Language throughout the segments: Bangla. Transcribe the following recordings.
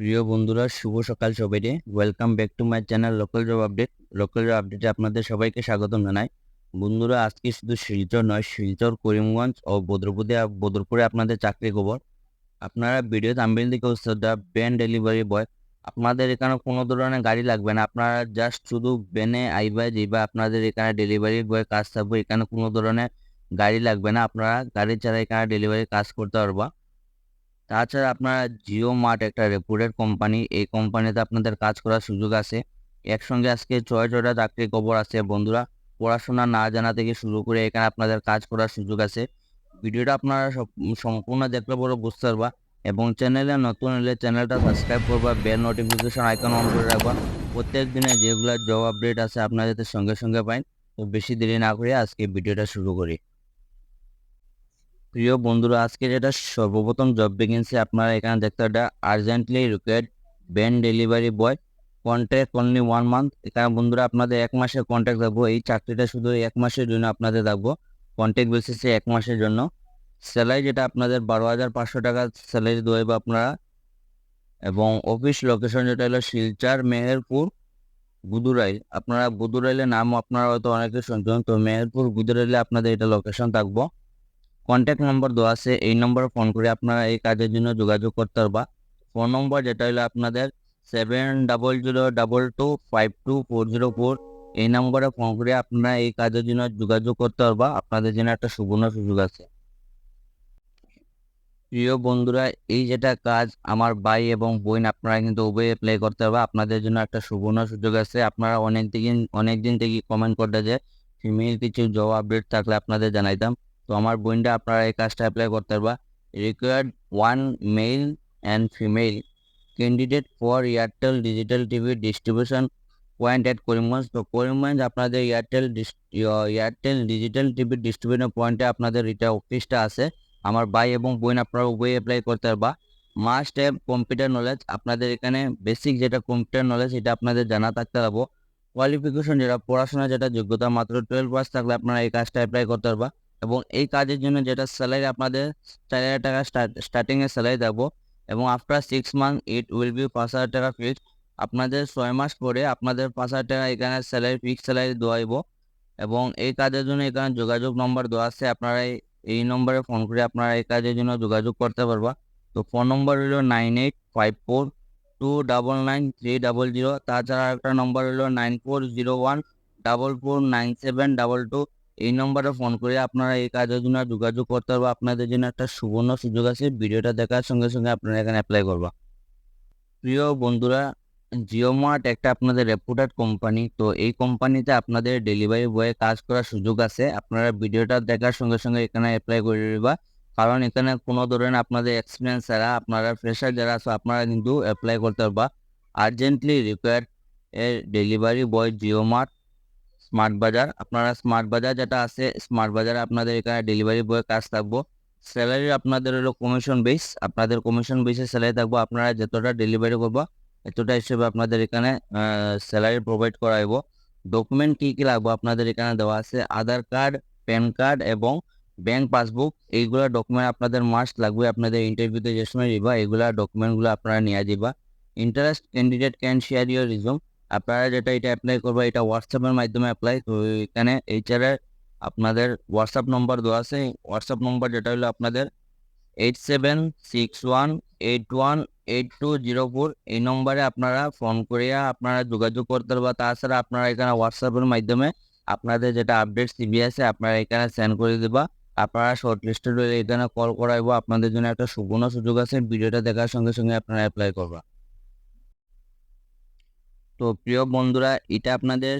প্রিয় বন্ধুরা, শুভ সকাল সবাইকে। Welcome back to my channel local job update local job আপডেটে আপনাদের সবাইকে স্বাগতম জানাই। বন্ধুরা, আজকে শুধু শিলচর নয়, শিলচর, করিমগঞ্জ ও বদরপুরে বদরপুরে আপনাদের চাকরি খবর। আপনারা ভিডিও থাম্বেল দিকে দ্য ব্যান ডেলিভারি বয় আপনাদের এখানে কোনো ধরনের গাড়ি লাগবে না। আপনারা জাস্ট শুধু ব্যানে আইবা যাইবা আপনাদের এখানে ডেলিভারি বয় কাজ থাকবে, এখানে কোনো ধরনের গাড়ি লাগবে না। আপনারা গাড়ি ছাড়া এখানে ডেলিভারি কাজ করতে পারবা। তাছাড়া আপনারা জিও মার্ট একটা রেপুটেড কোম্পানি এই কোম্পানিতে আপনাদের কাজ করার সুযোগ আছে। একসঙ্গে আজকে ছয় ছয়টা চাকরির খবর আছে বন্ধুরা। পড়াশোনা না জানা থেকে শুরু করে এখানে আপনাদের কাজ করার সুযোগ আছে। ভিডিওটা আপনারা সম্পূর্ণ দেখলে পরে বুঝতে পারবা। এবং চ্যানেলে নতুন হলে চ্যানেলটা সাবস্ক্রাইব করবা বেল নোটিফিকেশন আইকন অন করে রাখবা। প্রত্যেক দিনে যেগুলো জব আপডেট আছে আপনারা যাতে সঙ্গে সঙ্গে পাইন। তো বেশি দেরি না করে আজকে ভিডিওটা শুরু করি। প্রিয় বন্ধুরা, আজকে যেটা সর্বপ্রথম জব ভ্যাকেন্সি আপনারা এখানে দেখতে এটা urgently required van delivery boy contract only one month এখানে বন্ধুরা, আপনাদের এক মাসের কন্ট্রাক্ট থাকব, এই চাকরিটা শুধু এক মাসের জন্য আপনাদের থাকব কন্ট্রাক্ট বেসিসে এক মাসের জন্য। স্যালারি যেটা আপনাদের বারো হাজার পাঁচশো টাকা স্যালারি দেবে আপনারা। এবং অফিস লোকেশন যেটা হলো শিলচার, মেহেরপুর, গুদুরাইল। আপনারা গুদুরাইলের নাম আপনারা হয়তো অনেকে শুনছেন, তো মেহেরপুর, গুদুরাইলে আপনাদের এটা লোকেশন থাকব। কন্ট্যাক্ট নম্বর দেওয়া আছে। এই নম্বরে ফোন করে আপনারা এই কাজের জন্য যোগাযোগ করতে পারবা। ফোন নম্বর যেটা হলো আপনাদের seven double zero double two five two four zero four এই নম্বরে ফোন করে আপনারা এই কাজের জন্য যোগাযোগ করতে পারবা। আপনাদের জন্য একটা সুবর্ণ সুযোগ আছে। প্রিয় বন্ধুরা, এই যেটা কাজ আমার ভাই এবং বোন আপনারা কিন্তু উভয় অ্যাপ্লাই করতে পারবা। আপনাদের জন্য একটা সুবর্ণ সুযোগ আছে। আপনারা অনেক দিন অনেক দিন থেকে কমেন্ট করতে যে ফিমেল কিছু জব আপডেট থাকলে আপনাদের জানাইতাম। তো আমার বোনটা আপনারা এই কাজটা অ্যাপ্লাই করতে পারবা। Required one male and female candidate for Airtel digital TV distribution point at Karimganj তো করিমগঞ্জ আপনাদের Airtel Airtel digital TV distribution পয়েন্টে আপনাদের এটা অফিসটা আছে। আমার ভাই এবং বোন আপনারা উভয় অ্যাপ্লাই করতে পারবা। মাস্ট হ্যাভ কম্পিউটার নলেজ আপনাদের এখানে বেসিক যেটা কম্পিউটার নলেজ এটা আপনাদের জানা থাকতে পারব। কোয়ালিফিকেশন যেটা পড়াশোনা যেটা যোগ্যতা, মাত্র টুয়েলভ পাস থাকলে আপনারা এই কাজটা অ্যাপ্লাই করতে পারবা। এবং এই কাজের জন্য যেটা স্যালারি আপনাদের চার হাজার টাকা স্টার্টিং এর স্যালারি দেবো এবং after six month it will be পাঁচ হাজার টাকা ফিক্সড আপনাদের ছয় মাস পরে আপনাদের পাঁচ হাজার টাকা এখানে স্যালারি ফিক্স স্যালারি দেওয়াইব এবং এই কাজের জন্য এখানে যোগাযোগ নম্বর দেওয়া আছে। আপনারা এই নম্বরে ফোন করে আপনারা এই কাজের জন্য যোগাযোগ করতে পারবা। তো ফোন নম্বর হলো nine eight five four two double nine three double zero তাছাড়া একটা নম্বর হলো nine four zero one double four nine seven double two এই নম্বরে ফোন করে আপনারা এই কাজের জন্য যোগাযোগ করতে পারব। আপনাদের জন্য একটা সুবর্ণ সুযোগ আছে। ভিডিওটা দেখার সঙ্গে সঙ্গে আপনারা এখানে অ্যাপ্লাই করবা। প্রিয় বন্ধুরা জিও মার্ট একটা আপনাদের রেপুটেড কোম্পানি তো এই কোম্পানিতে আপনাদের ডেলিভারি বয়ে কাজ করার সুযোগ আছে। আপনারা ভিডিওটা দেখার সঙ্গে সঙ্গে এখানে অ্যাপ্লাই করে দিবা কারণ এখানে কোনো ধরনের আপনাদের এক্সপিরিয়েন্স ছাড়া আপনারা ফ্রেশার যারা আছে, আপনারা কিন্তু অ্যাপ্লাই করতে পারবা। Urgently required a delivery boy Jio mart smart bazaar আপনারা স্মার্ট বাজার যেটা আছে স্মার্ট বাজারে আপনাদের এখানে ডেলিভারি বয় কাজ থাকব। স্যালারি আপনাদের হলো কমিশন বেস আপনাদের কমিশন বেসে স্যালারি থাকব। আপনারা যতটা ডেলিভারি করব, এতটা হিসেবে আপনাদের এখানে স্যালারি প্রোভাইড করাইব। ডকুমেন্ট কি কি লাগবে আপনাদের এখানে দেওয়া আছে? আধার কার্ড প্যান কার্ড এবং ব্যাংক পাসবুক এইগুলা ডকুমেন্ট আপনাদের মাস্ট লাগবে। আপনাদের ইন্টারভিউতে যে সময় যাবা এইগুলা ডকুমেন্টগুলো আপনারা নিয়ে যাবা interest candidate can share your resume আপনারা যেটা এটা অ্যাপ্লাই করবে এটা হোয়াটসঅ্যাপের মাধ্যমে অ্যাপ্লাই তো এখানে এইচআর আপনাদের হোয়াটসঅ্যাপ নম্বর দেওয়া আছে। হোয়াটসঅ্যাপ নম্বর যেটা হলো আপনাদের eight seven six one eight one eight two zero four এই নম্বরে আপনারা ফোন করিয়া আপনারা যোগাযোগ করতে পারবা তাছাড়া আপনারা এখানে হোয়াটসঅ্যাপের মাধ্যমে আপনাদের যেটা আপডেট সিবি আছে, আপনারা এখানে সেন্ড করে দিবা। আপনারা শর্ট লিস্টেড হলে এখানে কল করাইব। আপনাদের জন্য একটা সুবর্ণ সুযোগ আছে। ভিডিওটা দেখার সঙ্গে সঙ্গে আপনারা অ্যাপ্লাই করবা। তো প্রিয় বন্ধুরা, এটা আপনাদের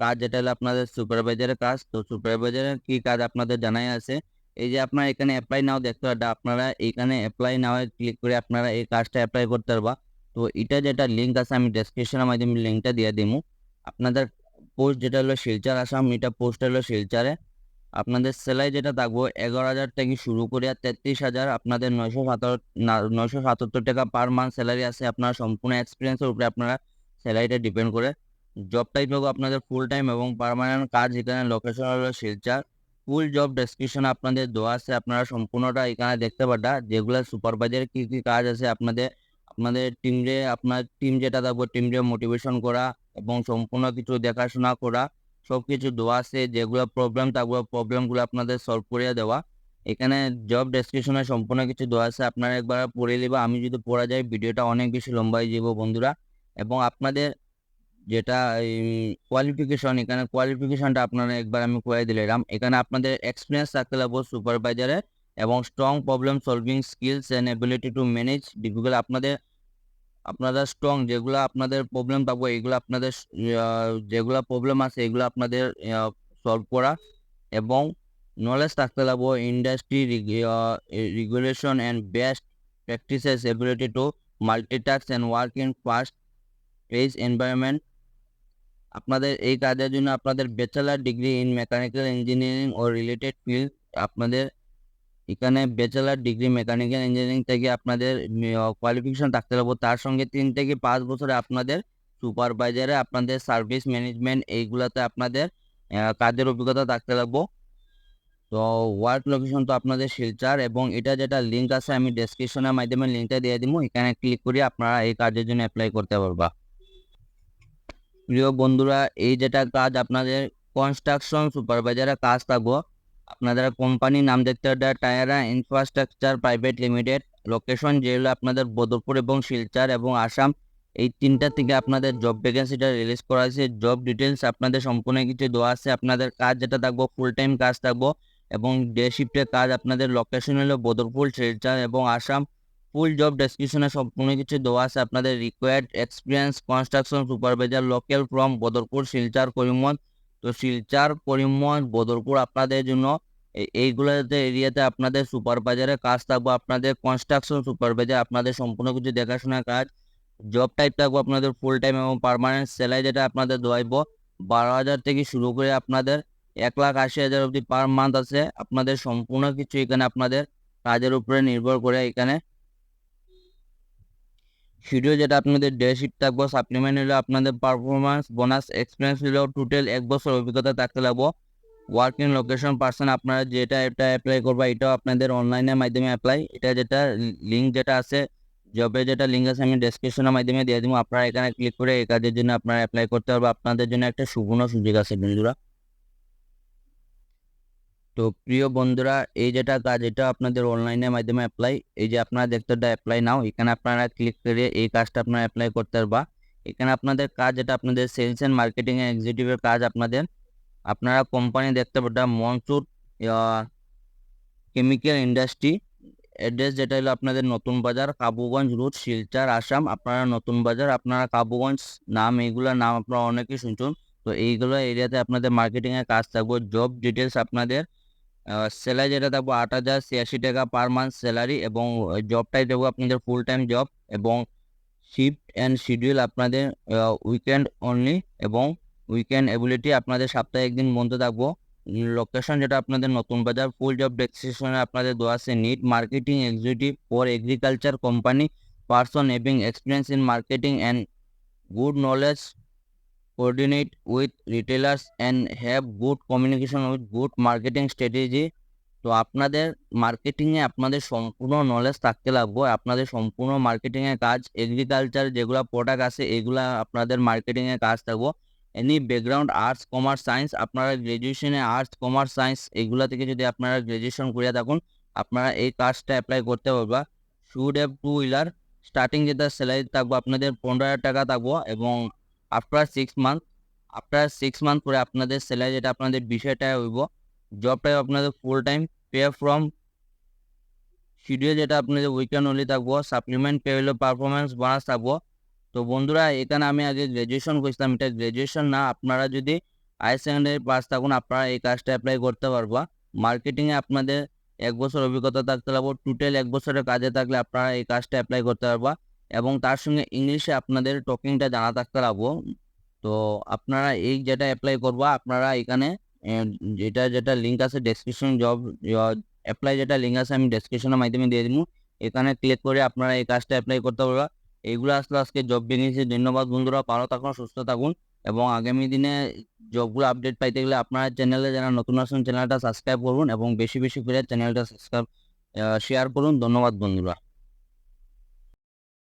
কাজ যেটা হলো আপনাদের সুপারভাইজারের কাজ। তো সুপারভাইজারের কি কাজ আপনাদের জানাই আছে? এই যে আপনারা এখানে অ্যাপ্লাই নাও দেখতে পারেন আপনারা এখানে অ্যাপ্লাই নাও ক্লিক করে আপনারা এই কাজটা অ্যাপ্লাই করতে পারবা। তো এটা যেটা লিঙ্ক আছে, আমি ডেসক্রিপশনের মাধ্যমে লিঙ্কটা দিয়ে দিমু। আপনাদের পোস্ট যেটা হলো শিলচার আসাম, এটা পোস্ট হলো শিলচারে। আপনাদের স্যালারি যেটা থাকব, এগারো হাজার থেকে শুরু করে তেত্রিশ হাজার। আপনাদের নয়শো সাতাত্তর নয়শো সাতাত্তর টাকা পার মান্থ স্যালারি আছে। আপনার সম্পূর্ণ এক্সপিরিয়েন্সের উপরে আপনারা স্যালারিটা ডিপেন্ড করে। জব টাইপ হবে আপনাদের ফুল টাইম এবং পার্মানেন্ট কাজ এখানে লোকেশন হলো শিলচার। ফুল জব ডেসক্রিপশন আপনাদের দেওয়া আছে। আপনারা সম্পূর্ণটা এখানে দেখতে পারটা যেগুলো সুপারভাইজার কি কি কাজ আছে আপনাদের আপনাদের টিমরে আপনার টিম যেটা থাকব টিমরে মোটিভেশন করা এবং সম্পূর্ণ কিছু দেখাশোনা করা সব কিছু দেওয়া আছে। যেগুলো প্রবলেম থাকবে প্রবলেমগুলো আপনাদের সলভ করে দেওয়া। এখানে জব ডেসক্রিপশনে সম্পূর্ণ কিছু দেওয়া আছে। আপনারা একবার পড়ে নেবা। আমি যদি পড়া যাই ভিডিওটা অনেক বেশি লম্বা হয়ে যাব বন্ধুরা। এবং আপনাদের যেটা কোয়ালিফিকেশন এখানে কোয়ালিফিকেশনটা আপনারা একবার আমি করে দিলাম। এখানে আপনাদের এক্সপিরিয়েন্স থাকতে লাগবে সুপারভাইজারে এবং strong problem solving skills and ability to manage difficult আপনাদের আপনাদের স্ট্রং যেগুলো আপনাদের প্রবলেম থাকবে এগুলো আপনাদের যেগুলো প্রবলেম আছে এগুলো আপনাদের সলভ করা এবং নলেজ থাকতে লাগবো industry regulation and best practices ability to multitask and work in fast pace environment আপনাদের, এই কাজের জন্য আপনাদের bachelor degree in mechanical engineering O related field আপনাদের এখানে ব্যাচেলার ডিগ্রি মেকানিক্যাল ইঞ্জিনিয়ারিং থেকে আপনাদের কোয়ালিফিকেশন থাকতে লাগবে তার সঙ্গে তিন থেকে পাঁচ বছরে আপনাদের সুপারভাইজারে আপনাদের সার্ভিস ম্যানেজমেন্ট এইগুলাতে আপনাদের কাজের অভিজ্ঞতা থাকতে লাগবো। তো ওয়ার্ক লোকেশন তো আপনাদের শিলচার এবং এটা যেটা লিঙ্ক আছে আমি ডেসক্রিপশনের মাধ্যমে লিঙ্কটা দিয়ে দিব। এখানে ক্লিক করে আপনারা এই কাজের জন্য অ্যাপ্লাই করতে পারবা। প্রিয় বন্ধুরা, এই যেটা কাজ আপনাদের কনস্ট্রাকশন সুপারভাইজারে কাজ থাকব। আপনাদের কোম্পানির নাম দেখতে হবে tiara infrastructure private limited location যেগুলো আপনাদের বদরপুর এবং শিলচার এবং আসাম। এই তিনটা থেকে আপনাদের জব ভ্যাকেন্সিটা রিলিজ করা আছে জব ডিটেলস আপনাদের সম্পূর্ণ কিছু দেওয়া আছে। আপনাদের কাজ যেটা থাকব ফুল টাইম কাজ থাকব এবং ডে শিফটের কাজ আপনাদের লোকেশন হলো বদরপুর, শিলচর এবং আসাম। ফুল জব ডেসক্রিপশনে সম্পূর্ণ কিছু দেওয়া আছে। আপনাদের required experience construction supervisor local from Badarpur, Silchar, Karimganj. তো শিলচার, করিমগঞ্জ, বদরপুর আপনাদের জন্য এইগুলোতে এরিয়াতে আপনাদের সুপারভাইজারে কাজ থাকব। আপনাদের কনস্ট্রাকশন সুপারভাইজার আপনাদের সম্পূর্ণ কিছু দেখাশোনার কাজ। জব টাইপ থাকব আপনাদের ফুল টাইম এবং পারমানেন্ট স্যালারি যেটা আপনাদের দেওয়াইব বারো হাজার থেকে শুরু করে আপনাদের এক লাখ আশি হাজার অবধি পার মান্থ আছে। আপনাদের সম্পূর্ণ কিছু এখানে আপনাদের কাজের উপরে নির্ভর করে এখানে ভিডিও যেটা আপনাদের ডে শিফট থাকব সাপ্লিমেন্ট হলো আপনাদের পারফরমেন্স বোনাস এক্সপিরিয়েন্স হলো টোটাল এক বছর অভিজ্ঞতা থাকতে লাগবো ওয়ার্কিং লোকেশন পার্সন আপনারা যেটা এটা অ্যাপ্লাই করবা, এটাও আপনাদের অনলাইনের মাধ্যমে অ্যাপ্লাই এটা যেটা লিঙ্ক যেটা আছে জবের যেটা লিঙ্ক আছে, আমি ডেসক্রিপশনের মাধ্যমে দিয়ে দিব। আপনারা এখানে ক্লিক করে এই কাজের জন্য আপনারা অ্যাপ্লাই করতে পারবেন আপনাদের জন্য একটা সুবর্ণ সুযোগ আছে বন্ধুরা। তো প্রিয় বন্ধুরা, এই যেটা কাজ, এটা আপনাদের অনলাইনের মাধ্যমে অ্যাপ্লাই এই যে আপনারা দেখতে অ্যাপ্লাই নাও এখানে আপনারা ক্লিক করে এই কাজটা আপনারা অ্যাপ্লাই করতে পারবা। এখানে আপনাদের কাজ, যেটা আপনাদের সেলস অ্যান্ড মার্কেটিং এক্সিকিউটিভের কাজ আপনাদের, আপনারা কোম্পানি দেখতে পাবেন মনসুর কেমিক্যাল ইন্ডাস্ট্রি অ্যাড্রেস যেটা হলো আপনাদের নতুন বাজার, কাবুগঞ্জ রুট শিলচার, আসাম। আপনারা নতুন বাজার, আপনারা কাবুগঞ্জ, নাম এইগুলোর নাম আপনারা অনেকেই শুনছেন। তো এইগুলো এরিয়াতে আপনাদের মার্কেটিংয়ের কাজ থাকবে। জব ডিটেলস আপনাদের স্যালারি যেটা থাকব আট হাজার ছিয়াশি টাকা পার মান্থ স্যালারি এবং জবটাই দেবো আপনাদের ফুল টাইম জব এবং শিফট অ্যান্ড শিডিউল আপনাদের উইকেন্ড অনলি এবং উইকেন্ড এবিলিটি আপনাদের সপ্তাহে একদিন বন্ধ থাকব। লোকেশন যেটা আপনাদের নতুন বাজার ফুল জব ডেসক্রিপশনে আপনাদের দেওয়া আছে need marketing executive for agriculture company person having experience in marketing and good knowledge coordinate with retailers and have good communication with good marketing strategy তো আপনাদের মার্কেটিংয়ে আপনাদের সম্পূর্ণ নলেজ থাকতে লাগবে। আপনাদের সম্পূর্ণ মার্কেটিংয়ের কাজ এগ্রিকালচার যেগুলো প্রোডাক্ট আছে, এগুলা আপনাদের মার্কেটিংয়ের কাজ থাকব। Any background arts commerce science আপনারা গ্র্যাজুয়েশনে আর্টস কমার্স সায়েন্স এগুলা থেকে যদি আপনারা গ্র্যাজুয়েশন করিয়া থাকুন, আপনারা এই কাজটা অ্যাপ্লাই করতে পারবা। Should have two wheeler starting যেটা স্যালারি থাকব, আপনাদের পনেরো হাজার টাকা থাকব এবং after six month after six month পরে আপনাদের স্যালারি যেটা আপনাদের বিষয়টা হইব জবটাই আপনাদের full time pay from schedule যেটা আপনাদের উইকেন্ড অনলি থাকব সাপ্লিমেন্ট পে হলো পারফরমেন্স বোনাস থাকব। তো বন্ধুরা, এখানে আমি আগে গ্র্যাজুয়েশন করছিলাম, এটা গ্র্যাজুয়েশন না, আপনারা যদি হায়ার সেকেন্ডারি পাস থাকুন, আপনারা এই কাজটা অ্যাপ্লাই করতে পারবা। মার্কেটিংয়ে আপনাদের এক বছর অভিজ্ঞতা থাকতে পারব টোটাল এক বছরের কাজে থাকলে আপনারা এই কাজটা অ্যাপ্লাই করতে পারবা। এবং তার সঙ্গে ইংলিশে আপনাদের টকিংটা জানা থাকতে লাগবো তো আপনারা এই যেটা অ্যাপ্লাই করবা, আপনারা এখানে যেটা যেটা লিঙ্ক আছে ডেসক্রিপশন জব অ্যাপ্লাই যেটা লিঙ্ক আছে আমি ডেসক্রিপশনের মাধ্যমে দিয়ে দিব। এখানে ক্লিক করে আপনারা এই কাজটা অ্যাপ্লাই করতে পারবা। এইগুলো আসলে আজকে জব বেরিয়েছে ধন্যবাদ বন্ধুরা। ভালো থাকুন, সুস্থ থাকুন এবং আগামী দিনে জবগুলো আপডেট পাইতে গেলে আপনারা চ্যানেলে যারা নতুন আসুন চ্যানেলটা সাবস্ক্রাইব করুন এবং বেশি বেশি করে চ্যানেলটা সাবস্ক্রাইব শেয়ার করুন। ধন্যবাদ বন্ধুরা।